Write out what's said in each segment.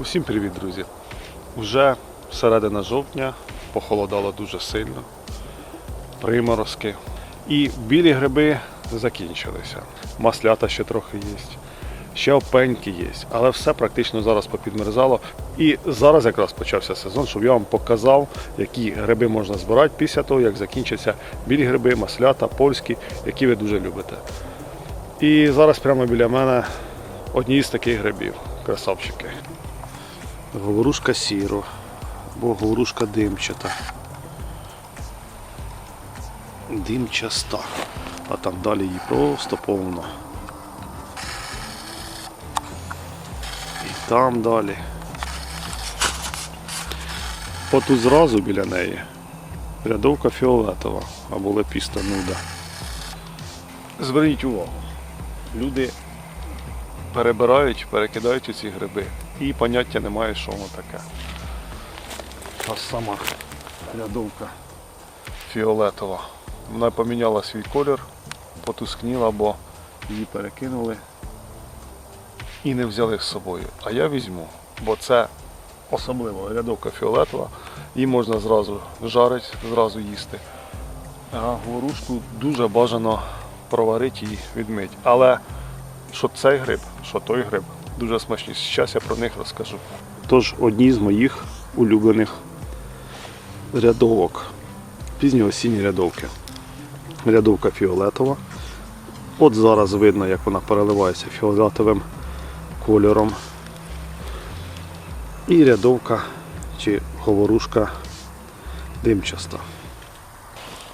Усім привіт, друзі! Уже середина жовтня похолодало дуже сильно, приморозки. І білі гриби закінчилися. Маслята ще трохи є, ще опеньки є, але все практично зараз попідмерзало. І зараз якраз почався сезон, щоб я вам показав, які гриби можна збирати після того, як закінчаться білі гриби, маслята, польські, які ви дуже любите. І зараз прямо біля мене одні з таких грибів. Красавчики. Говорушка сіро, або говорушка димчата. Димчаста. А там далі її просто повно. І там далі. Отут зразу біля неї рядовка фіолетова або лепіста нуда. Зверніть увагу, люди перебирають, перекидають у ці гриби і поняття немає, що воно таке. Та сама рядовка фіолетова. Вона поміняла свій колір, потускніла, бо її перекинули і не взяли з собою. А я візьму, бо це особливо рядовка фіолетова. Її можна зразу жарити, зразу їсти. А говорушку дуже бажано проварити і відмити. Але що цей гриб, що той гриб, дуже смачні. Зараз я про них розкажу. Тож одні з моїх улюблених рядовок. Пізньоосінні рядовки. Рядовка фіолетова. От зараз видно, як вона переливається фіолетовим кольором. І рядовка чи говорушка димчаста.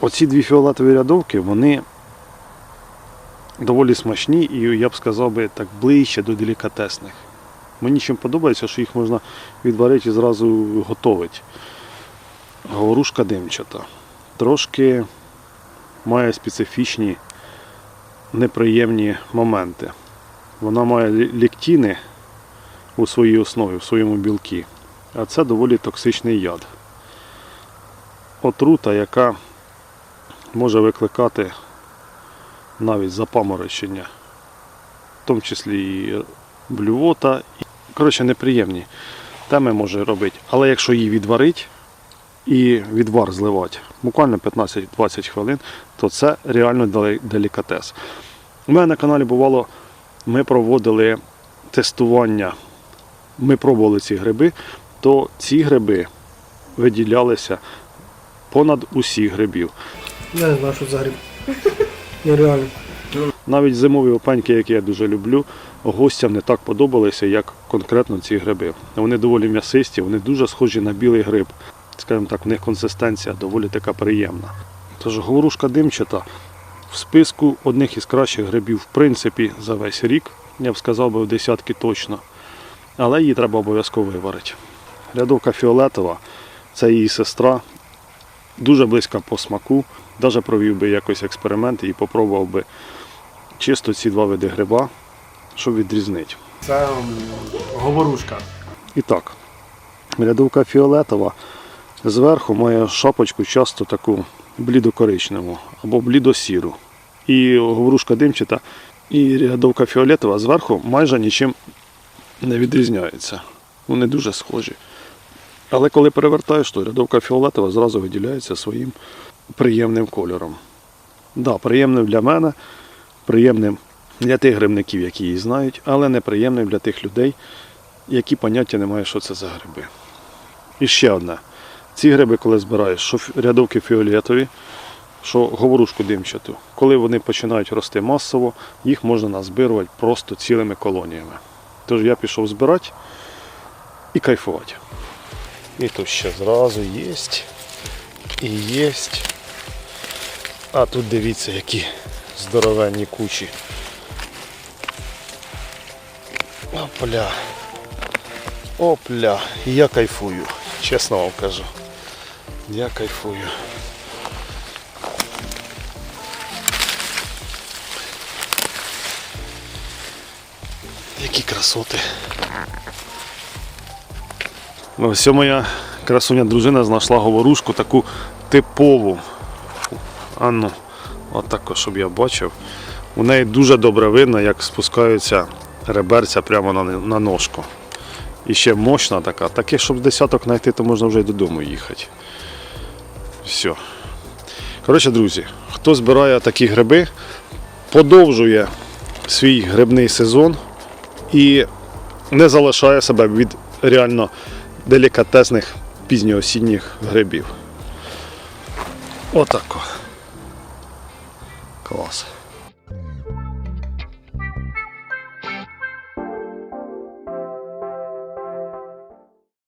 Оці дві фіолетові рядовки, вони доволі смачні і я б сказав би так ближче до делікатесних. Мені чим подобається, що їх можна відварити і зразу готувати. Говорушка димчата. Трошки має специфічні неприємні моменти. Вона має ліктіни у своїй основі, у своєму білкі. А це доволі токсичний яд. Отрута, яка може викликати навіть запаморочення, в тому числі і блювота. Коротше, неприємні теми може робити. Але якщо її відварити і відвар зливати буквально 15-20 хвилин, то це реально делікатес. У мене на каналі бувало, ми проводили тестування, ми пробували ці гриби, то ці гриби виділялися понад усіх грибів. Я не знаю, що за гриб. Нереально. Навіть зимові опеньки, які я дуже люблю, гостям не так подобалися, як конкретно ці гриби. Вони доволі м'ясисті, вони дуже схожі на білий гриб. Скажімо так, в них консистенція доволі така приємна. Тож говорушка димчата в списку одних із кращих грибів, в принципі, за весь рік, я б сказав би в десятки точно. Але її треба обов'язково виварити. Рядовка фіолетова, це її сестра, дуже близька по смаку. Навіть провів би якось експеримент і попробував би чисто ці два види гриба, щоб відрізнити. Це говорушка. І так, рядовка фіолетова зверху має шапочку часто таку блідокоричневу або блідосіру. І говорушка димчата і рядовка фіолетова зверху майже нічим не відрізняється. Вони дуже схожі. Але коли перевертаєш, то рядовка фіолетова зразу виділяється своїм приємним кольором. Да, приємним для мене, приємним для тих грибників, які її знають, але неприємним для тих людей, які поняття не мають, що це за гриби. І ще одне. Ці гриби, коли збираєш, що рядовки фіолетові, що говорушку димчату, коли вони починають рости масово, їх можна назбирувати просто цілими колоніями. Тож я пішов збирати і кайфувати. І тут ще зразу є. І є. А тут дивіться, які здоровенні кучі. Опля. Опля. І я кайфую. Чесно вам кажу. Я кайфую. Які красоти. Ну, Ось моя красуня дружина знайшла говорушку таку типову. Анну, отако, щоб я бачив. У неї дуже добре видно, як спускаються реберця прямо на, на ножку. І ще мощна така. Таке, щоб десяток знайти, то можна вже й додому їхати. Все. Коротше, друзі, хто збирає такі гриби, подовжує свій грибний сезон і не залишає себе від реально делікатесних пізньоосінніх грибів. Отако. Клас.